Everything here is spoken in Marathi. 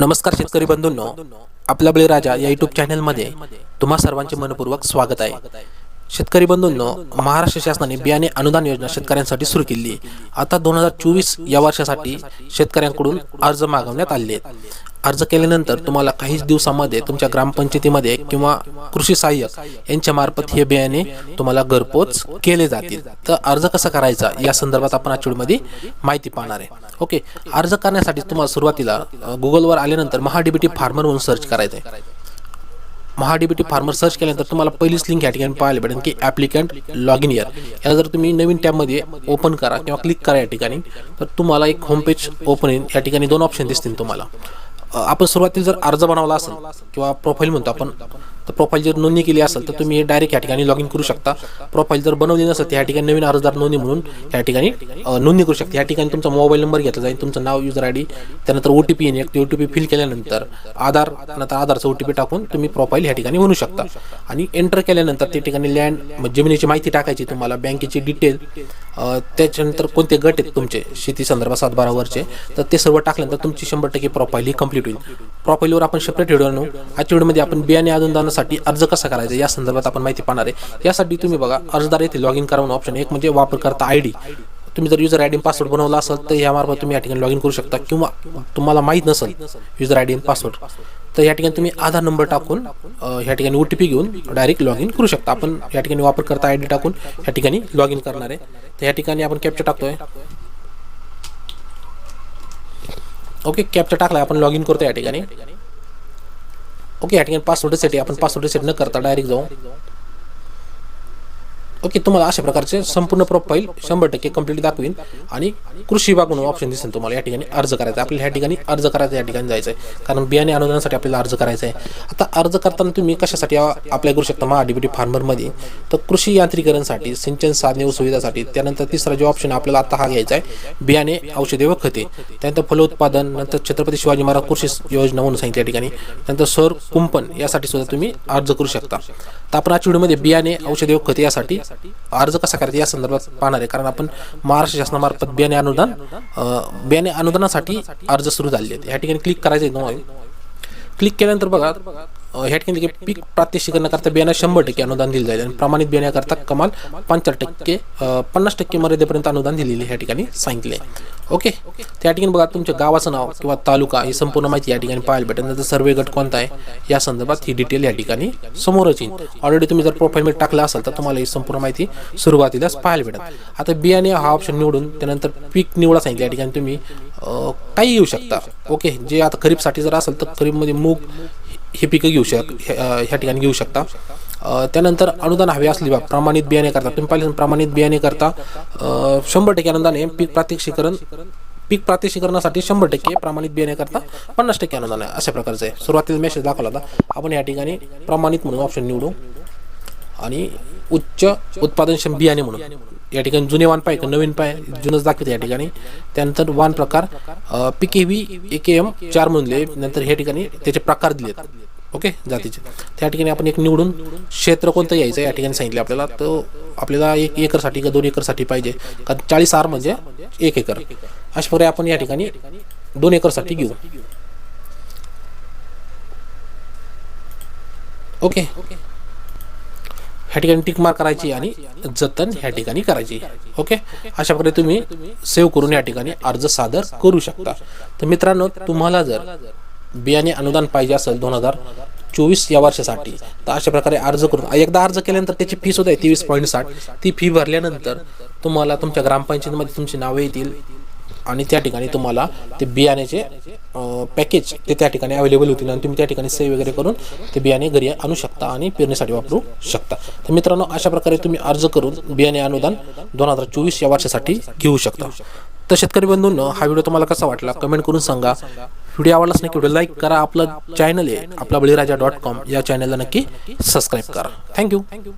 नमस्कार शेतकरी बंधूंनो. आपला बळीराजा या युट्यूब चॅनलमध्ये तुम्हा सर्वांचे मनपूर्वक स्वागत आहे. शेतकरी बंधूंनो महाराष्ट्र शासनाने बियाणे अनुदान योजना शेतकऱ्यांसाठी सुरू केली. आता दोन हजार चोवीस या वर्षासाठी शेतकऱ्यांकडून अर्ज मागवण्यात आले आहेत. अर्ज केल्यानंतर तुम्हाला काहीच दिवसामध्ये तुमच्या ग्रामपंचायतीमध्ये किंवा कृषी सहाय्यक यांच्या मार्फत हे बियाणे तुम्हाला घरपोच केले जातील. तर अर्ज कसा करायचा? या संदर्भात आपण आजच्या माहिती पाहणार आहे. ओके अर्ज करण्यासाठी तुम्हाला सुरुवातीला गुगलवर आल्यानंतर महाडीबीटी फार्मर म्हणून सर्च करायचं आहे महाडीबीटी फार्मर सर्च केल्यानंतर तुम्हाला पहिलीच लिंक या ठिकाणी पाहायला भेटेल की ॲप्लिकंट लॉग इन इयर. याला जर तुम्ही नवीन टॅबमध्ये ओपन करा किंवा क्लिक करा या ठिकाणी तर तुम्हाला एक होम पेज ओपन येईल या ठिकाणी दोन ऑप्शन दिसतील तुम्हाला. आपण सुरुवातीला जर अर्ज बनवला असेल किंवा प्रोफाईल म्हणतो आपण तर प्रोफाईल जर नोंदणी केली असेल तर तुम्ही डायरेक्ट या ठिकाणी लॉग इन करू शकता. प्रोफाईल जर बनवली नसेल तर या ठिकाणी नवीन अर्जदार नोंदणी म्हणून या ठिकाणी नोंदणी करू शकता. या ठिकाणी तुमचा मोबाईल नंबर घेतला जाईल तुमचं नाव युजर आय डी त्यानंतर ओ टी पी येईल एक ओ टी पी फिल केल्यानंतर आधार नंतर आधारचा ओ टी पी टाकून तुम्ही प्रोफाईल या ठिकाणी बनवू शकता. आणि एंटर केल्यानंतर त्या ठिकाणी लँड म्हणजे जमिनीची माहिती टाकायची तुम्हाला बँकेची डिटेल त्याच्यानंतर कोणते गट आहेत तुमचे? शेती संदर्भात सात बारा वरचे. तर ते सर्व टाकल्यानंतर तुमची शंभर टक्के प्रोफाईल ही कंप्लीट होईल. प्रोफाईलवर आपण सेपरेट व्हिडिओ आणू. आजच्या व्हिडिओमध्ये आपण बियाणे अनुदानासाठी अर्ज कसा करायचा या संदर्भात आपण माहिती पाहणार आहे. यासाठी तुम्ही बघा अर्जदार येथे लॉग इन करावं ऑप्शन एक म्हणजे वापरकर्ता आय डी तुम्ही जर युजर आय डी पासवर्ड बनवला असेल तर यामार्फत तुम्ही या ठिकाणी लॉग इन करू शकता. किंवा तुम्हाला माहीत नसेल युजर आय डी पासवर्ड तर या ठिकाणी तुम्ही आधार नंबर टाकून या ठिकाणी ओ टी पी घेऊन डायरेक्ट लॉग इन करू शकता. आपण या ठिकाणी वापरकर्ता आय डी टाकून या ठिकाणी लॉग इन करणार आहे. तर या ठिकाणी आपण कॅप्चा टाकतोय. ओके कॅप्चा टाकला आपण लॉग इन करतो या ठिकाणी. ओके या ठिकाणी पासवर्ड सेट आहे. आपण पासवर्ड सेट न करता डायरेक्ट जाऊ. ओके तुम्हाला अशा प्रकारचे संपूर्ण प्रोफाईल शंभर टक्के कंप्लीट दाखवीन. आणि कृषी विभाग म्हणून ऑप्शन दिसेल तुम्हाला. या ठिकाणी अर्ज करायचा आपल्याला ह्या ठिकाणी अर्ज करायचा या ठिकाणी जायचं आहे कारण बियाणे अनुदानासाठी आपल्याला अर्ज करायचा आहे आता अर्ज करताना तुम्ही कशासाठी अप्लाय करू शकता महा डीबीटी फार्मरमध्ये तर कृषी यांत्रिकरणसाठी सिंचन साधने व सुविधासाठी त्यानंतर तिसरा जो ऑप्शन आपल्याला आता हा घ्यायचा आहे बियाणे औषधे व खते. त्यानंतर फलोत्पादन नंतर छत्रपती शिवाजी महाराज कृषी योजना म्हणून सांगितलं या ठिकाणी. त्यानंतर सौर कुंपण यासाठी सुद्धा तुम्ही अर्ज करू शकता. तर आपण आजच्या व्हिडिओमध्ये बियाणे औषधे व खते यासाठी अर्ज कसा करायचा या संदर्भात पाहणार आहे. कारण आपण महाराष्ट्र शासनामार्फत बियाणे अनुदान बियाणे अनुदानासाठी अर्ज सुरू झाले आहेत. या ठिकाणी क्लिक करायचं आहे. क्लिक केल्यानंतर बघा ह्या ठिकाणी पीक प्रात्यक्षिकरणाकरता बियाणं शंभर टक्के अनुदान दिले जाईल. आणि प्रमाणित बियाण्याकरता कमाल पंचाहत्तर टक्के पन्नास टक्के मर्यादेपर्यंत अनुदान दिलेले ह्या ठिकाणी सांगितले. ओके? त्या ठिकाणी बघा तुमच्या गावाचं नाव किंवा तालुका ही संपूर्ण माहिती या ठिकाणी पाहायला भेटेल. नंतर सर्वे गट कोणता आहे या संदर्भात ही डिटेल या ठिकाणी समोरच येईल. ऑलरेडी तुम्ही जर प्रोफाईलमध्ये टाकला असेल तर तुम्हाला ही संपूर्ण माहिती सुरुवातीलाच पाहायला भेटेल. आता बियाणे हा ऑप्शन निवडून त्यानंतर पीक निवडा सांगितलं या ठिकाणी तुम्ही काही येऊ शकता. ओके? जे आता खरीपसाठी जर असेल तर खरीपमध्ये मूग हे पिकं घेऊ शक ह्या ठिकाणी घेऊ शकता. त्यानंतर अनुदान हवे असले बा प्रमाणित बियाणे करता. तुम्ही पाहिलं प्रमाणित बियाणे करता. शंभर टक्के अनुदान आहे पीक प्रात्यक्षिकरण पीक प्रात्यक्षिकरणासाठी शंभर टक्के प्रमाणित बियाणे करता. पन्नास टक्के अनुदान आहे अशा प्रकारचं आहे. सुरुवातीला मेसेज दाखवला होता. आपण या ठिकाणी प्रमाणित म्हणून ऑप्शन निवडू. आणि उच्च उत्पादनक्षम बियाणे म्हणून. या ठिकाणी जुने वाण पाय का नवीन पाय जुनच दाखवते या ठिकाणी. त्यानंतर वाण प्रकार पीके व्ही ए एम चार म्हणले नंतर या ठिकाणी त्याचे प्रकार दिलेत. ओके? जातीचे. त्या ठिकाणी आपण एक निवडून क्षेत्र कोणतं यायचं या ठिकाणी सांगितले आपल्याला. तर आपल्याला एक एकरसाठी का दोन एकरसाठी पाहिजे. कारण चाळीस आर म्हणजे एक एकर. अशा प्रकारे आपण या ठिकाणी दोन एकरसाठी घेऊ. ओके? ह्या ठिकाणी टिक मार्क करायची आणि जतन ह्या ठिकाणी करायची. ओके? अशा प्रकारे तुम्ही सेव्ह करून या ठिकाणी अर्ज सादर करू शकता. तर मित्रांनो तुम्हाला जर बियाणे अनुदान पाहिजे असेल दोन हजार चोवीस या वर्षासाठी तर अशा प्रकारे अर्ज करून एकदा अर्ज केल्यानंतर त्याची फी सुद्धा आहे तेवीस पॉईंट साठ. ती फी भरल्यानंतर तुम्हाला तुमच्या ग्रामपंचायतीमध्ये तुमची नावे येतील. आणि त्या ठिकाणी तुम्हाला ते बियाण्याचे पॅकेज ते त्या ठिकाणी अवेलेबल होतील आणि तुम्ही त्या ठिकाणी सेव्ह वगैरे करून ते बियाणे घरी आणू शकता आणि पेरणीसाठी वापरू शकता. तर मित्रांनो अशा प्रकारे तुम्ही अर्ज करून बियाणे अनुदान दोन हजार चोवीस या वर्षासाठी घेऊ शकता. तर शेतकरी बंधूंनो हा व्हिडिओ तुम्हाला कसा वाटला कमेंट करून सांगा. व्हिडिओ आवडलाच नाही व्हिडिओ लाईक करा. आपलं चॅनल आहे आपला बळीराजा डॉट कॉम या चॅनलला नक्की सबस्क्राईब करा. Thank you thank you